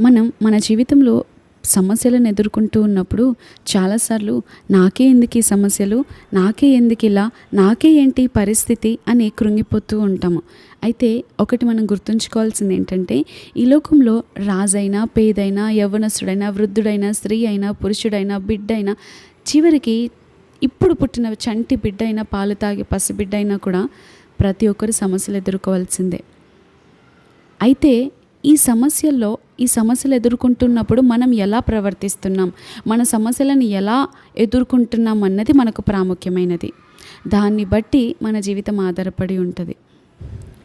మనం మన జీవితంలో సమస్యలను ఎదుర్కొంటూ ఉన్నప్పుడు చాలాసార్లు నాకే ఎందుకు ఈ సమస్యలు నాకే ఎందుకు ఇలా నాకే ఏంటి పరిస్థితి అని కృంగిపోతూ ఉంటాము. అయితే ఒకటి మనం గుర్తుంచుకోవాల్సింది ఏంటంటే ఈ లోకంలో రాజైనా పేదైనా యవ్వనస్తుడైనా వృద్ధుడైనా స్త్రీ అయినా పురుషుడైనా బిడ్డైనా చివరికి ఇప్పుడు పుట్టిన చంటి బిడ్డ అయినా పాలు తాగే పసిబిడ్డ అయినా కూడా ప్రతి ఒక్కరు సమస్యలు ఎదుర్కోవాల్సిందే. అయితే ఈ సమస్యల్లో ఈ సమస్యలు ఎదుర్కొంటున్నప్పుడు మనం ఎలా ప్రవర్తిస్తున్నాం? మన సమస్యలను ఎలా ఎదుర్కొంటున్నాం అన్నది మనకు ప్రాముఖ్యమైనది. దాన్ని బట్టి మన జీవితం ఆధారపడి ఉంటుంది.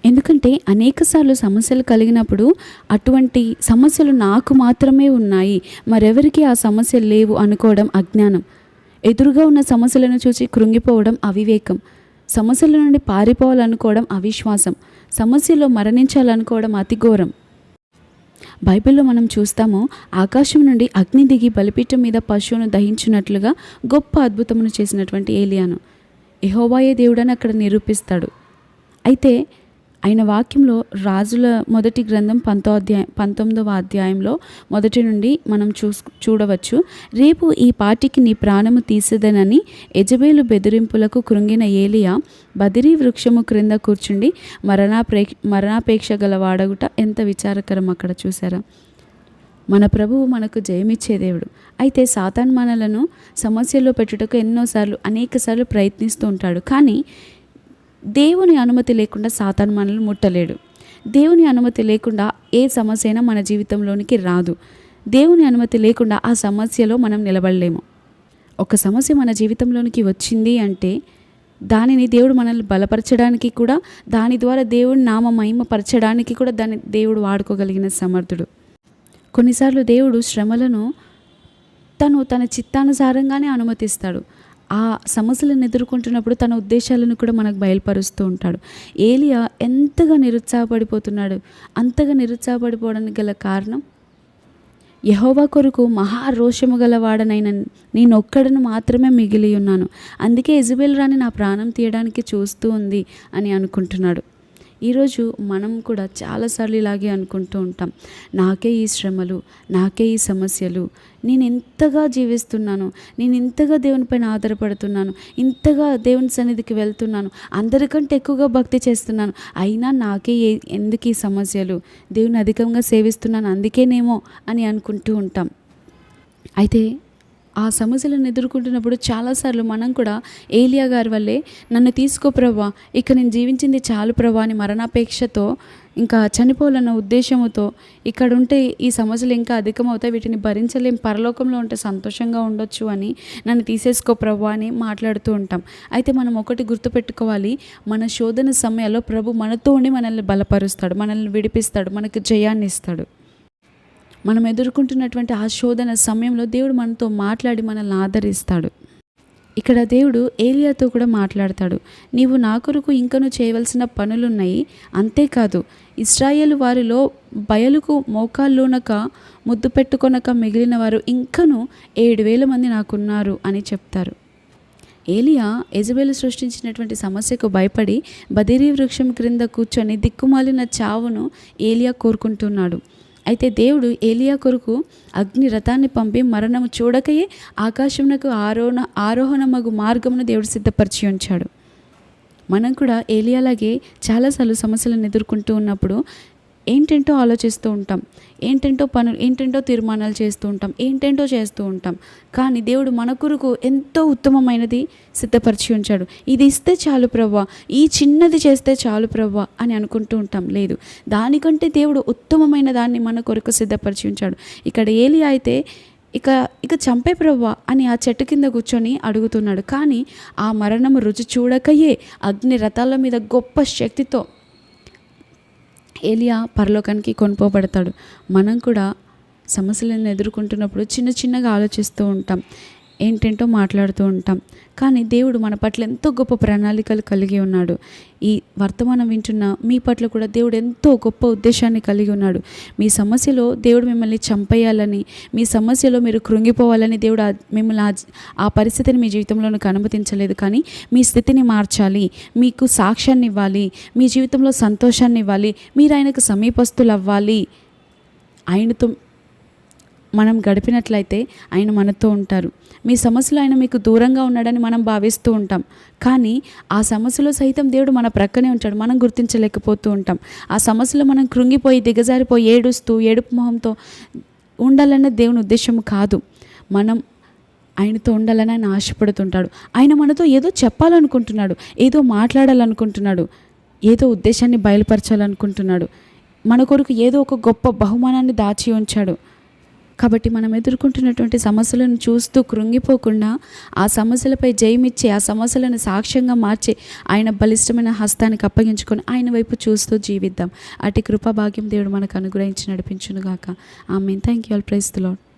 ఎందుకంటే అనేకసార్లు సమస్యలు కలిగినప్పుడు అటువంటి సమస్యలు నాకు మాత్రమే ఉన్నాయి. మరెవరికి ఆ సమస్యలు లేవు అనుకోవడం అజ్ఞానం. ఎదురుగా ఉన్న సమస్యలను చూసి కృంగిపోవడం అవివేకం. సమస్యల నుండి పారిపోవాలనుకోవడం అవిశ్వాసం. సమస్యలో మరణించాలనుకోవడం అతి ఘోరం. బైబిల్లో మనం చూస్తాము ఆకాశం నుండి అగ్ని దిగి బలిపీఠం మీద పశువును దహించినట్లుగా గొప్ప అద్భుతమును చేసినటువంటి ఏలియాను. ఎహోవాయే దేవుడని అక్కడ నిరూపిస్తాడు. అయితే ఆయన వాక్యంలో రాజుల మొదటి గ్రంథం పంతో అధ్యాయం పంతొమ్మిదవ అధ్యాయంలో మొదటి నుండి మనం చూస్ చూడవచ్చు. రేపు ఈ పాటికి నీ ప్రాణము తీసేదనని ఎజబేలు బెదిరింపులకు కృంగిన ఏలియా బదిరీ వృక్షము క్రింద కూర్చుండి మరణాప్రే మరణాపేక్ష గల వాడగుట ఎంత విచారకరం అక్కడ చూసారా మన ప్రభువు మనకు జయమిచ్చే దేవుడు. అయితే సాతాన్ మనలను సమస్యల్లో పెట్టుటకు ఎన్నోసార్లు అనేకసార్లు ప్రయత్నిస్తూ ఉంటాడు. కానీ దేవుని అనుమతి లేకుండా సాతాను మనల్ని ముట్టలేడు. దేవుని అనుమతి లేకుండా ఏ సమస్య అయినా మన జీవితంలోనికి రాదు. దేవుని అనుమతి లేకుండా ఆ సమస్యలో మనం నిలబడలేము. ఒక సమస్య మన జీవితంలోనికి వచ్చింది అంటే దానిని దేవుడు మనల్ని బలపరచడానికి కూడా దాని ద్వారా దేవుడు నామ మహిమపరచడానికి కూడా దాన్ని దేవుడు వాడుకోగలిగిన సమర్థుడు. కొన్నిసార్లు దేవుడు శ్రమలను తను తన చిత్తానుసారంగానే అనుమతిస్తాడు. ఆ సమస్యలను ఎదుర్కొంటున్నప్పుడు తన ఉద్దేశాలను కూడా మనకు బయలుపరుస్తూ ఉంటాడు. ఏలియా ఎంతగా నిరుత్సాహపడిపోతున్నాడు? అంతగా నిరుత్సాహపడిపోవడానికి గల కారణం? యహోవా కొరకు మహారోషము గలవాడనైన నేనొక్కడను మాత్రమే మిగిలి ఉన్నాను. అందుకే ఇజబెల్ రాని నా ప్రాణం తీయడానికి చూస్తూ ఉంది అని అనుకుంటున్నాడు. ఈరోజు మనం కూడా చాలాసార్లు ఇలాగే అనుకుంటూ ఉంటాం. నాకే ఈ శ్రమలు నాకే ఈ సమస్యలు నేను ఎంతగా జీవిస్తున్నాను నేను ఇంతగా దేవునిపైన ఆధారపడుతున్నాను ఇంతగా దేవుని సన్నిధికి వెళ్తున్నాను అందరికంటే ఎక్కువగా భక్తి చేస్తున్నాను అయినా నాకే ఏ ఎందుకు ఈ సమస్యలు? దేవుని అధికంగా సేవిస్తున్నాను అందుకేనేమో అని అనుకుంటూ ఉంటాం. అయితే ఆ సమస్యలను ఎదుర్కొంటున్నప్పుడు చాలాసార్లు మనం కూడా ఏలియా గారి వల్లే నన్ను తీసుకో ప్రభా ఇక నేను జీవించింది చాలు ప్రభా అని మరణాపేక్షతో ఇంకా చనిపోవాలన్న ఉద్దేశంతో ఇక్కడ ఉంటే ఈ సమస్యలు ఇంకా అధికమవుతాయి వీటిని భరించలేం పరలోకంలో ఉంటే సంతోషంగా ఉండొచ్చు అని నన్ను తీసేసుకో ప్రభు అని మాట్లాడుతూ ఉంటాం. అయితే మనం ఒకటి గుర్తుపెట్టుకోవాలి మన శోధన సమయాల్లో ప్రభు మనతో ఉండి మనల్ని బలపరుస్తాడు మనల్ని విడిపిస్తాడు మనకు జయాన్ని ఇస్తాడు మనం ఎదుర్కొంటున్నటువంటి ఆ శోధన సమయంలో దేవుడు మనతో మాట్లాడి మనల్ని ఆదరిస్తాడు. ఇక్కడ దేవుడు ఏలియాతో కూడా మాట్లాడతాడు. నీవు నా కొరకు ఇంకను చేయవలసిన పనులున్నాయి. అంతేకాదు ఇస్రాయేల్ వారిలో బయలుకు మోకాల్లోనక ముద్దు పెట్టుకొనక మిగిలిన వారు ఇంకను ఏడు వేల మంది నాకున్నారు అని చెప్తారు. ఏలియా ఎజబేలు సృష్టించినటువంటి సమస్యకు భయపడి బదిరీ వృక్షం క్రింద కూర్చొని దిక్కుమాలిన చావును ఏలియా కోరుకుంటున్నాడు. అయితే దేవుడు ఏలియా కొరకు అగ్ని రథాన్ని పంపి మరణము చూడకయే ఆకాశమునకు ఆరోహణ ఆరోహణమగు మార్గమును దేవుడు సిద్ధపరిచి ఉంచాడు. మనం కూడా ఏలియాలాగే చాలాసార్లు సమస్యలను ఎదుర్కొంటూ ఉన్నప్పుడు ఏంటేంటో ఆలోచిస్తూ ఉంటాం. ఏంటేంటో పనులు ఏంటేంటో తీర్మానాలు చేస్తూ ఉంటాం. ఏంటేంటో చేస్తూ ఉంటాం. కానీ దేవుడు మన కొరకు ఎంతో ఉత్తమమైనది సిద్ధపరిచి ఉంచాడు. ఇది ఇస్తే చాలు ప్రవ్వా. ఈ చిన్నది చేస్తే చాలు ప్రవ్వా అని అనుకుంటూ ఉంటాం. లేదు. దానికంటే దేవుడు ఉత్తమమైన దాన్ని మన కొరకు సిద్ధపరిచి ఉంచాడు. ఇక్కడ ఏలి అయితే ఇక ఇక చంపే ప్రవ్వా అని ఆ చెట్టు కింద కూర్చొని అడుగుతున్నాడు. కానీ ఆ మరణము రుచి చూడకయే అగ్ని రథాల మీద గొప్ప శక్తితో ఏలియా పరలోకానికి కొనుపోబడతాడు. మనం కూడా సమస్యలను ఎదుర్కొంటున్నప్పుడు చిన్న చిన్నగా ఆలోచిస్తూ ఉంటాం. ఏంటేంటో మాట్లాడుతూ ఉంటాం. కానీ దేవుడు మన పట్ల ఎంతో గొప్ప ప్రణాళికలు కలిగి ఉన్నాడు. ఈ వర్తమానం వింటున్న మీ పట్ల కూడా దేవుడు ఎంతో గొప్ప ఉద్దేశాన్ని కలిగి ఉన్నాడు. మీ సమస్యలో దేవుడు మిమ్మల్ని చంపేయాలని మీ సమస్యలో మీరు కృంగిపోవాలని దేవుడు మిమ్మల్ని ఆ- ఆ పరిస్థితిని మీ జీవితంలోనికి అనుమతించలేదు. కానీ మీ స్థితిని మార్చాలి. మీకు సాక్ష్యాన్ని ఇవ్వాలి. మీ జీవితంలో సంతోషాన్ని ఇవ్వాలి. మీరు ఆయనకు సమీపస్తులు అవ్వాలి ఆయనతో మనం గడిపినట్లయితే ఆయన మనతో ఉంటారు. మీ సమస్యలు ఆయన మీకు దూరంగా ఉన్నాడని మనం భావిస్తూ ఉంటాం. కానీ ఆ సమస్యలో సైతం దేవుడు మన ప్రక్కనే ఉంటాడు. మనం గుర్తించలేకపోతూ ఉంటాం. ఆ సమస్యలో మనం కృంగిపోయి దిగజారిపోయి ఏడుస్తూ ఏడుపు మొహంతో ఉండాలన్న దేవుని ఉద్దేశం కాదు. మనం ఆయనతో ఉండాలని ఆయన ఆశపడుతుంటాడు. ఆయన మనతో ఏదో చెప్పాలనుకుంటున్నాడు. ఏదో మాట్లాడాలనుకుంటున్నాడు. ఏదో ఉద్దేశాన్ని బయలుపరచాలనుకుంటున్నాడు. మన కొరకు ఏదో ఒక గొప్ప బహుమానాన్ని దాచి ఉంచాడు. కాబట్టి మనం ఎదుర్కొంటున్నటువంటి సమస్యలను చూస్తూ కృంగిపోకుండా ఆ సమస్యలపై జయమిచ్చి ఆ సమస్యలను సాక్ష్యంగా మార్చి ఆయన బలిష్టమైన హస్తానికి అప్పగించుకొని ఆయన వైపు చూస్తూ జీవిద్దాం. అటు కృపాభాగ్యం దేవుడు మనకు అనుగ్రహించి నడిపించునుగాక. ఆమె thank you all praise the lord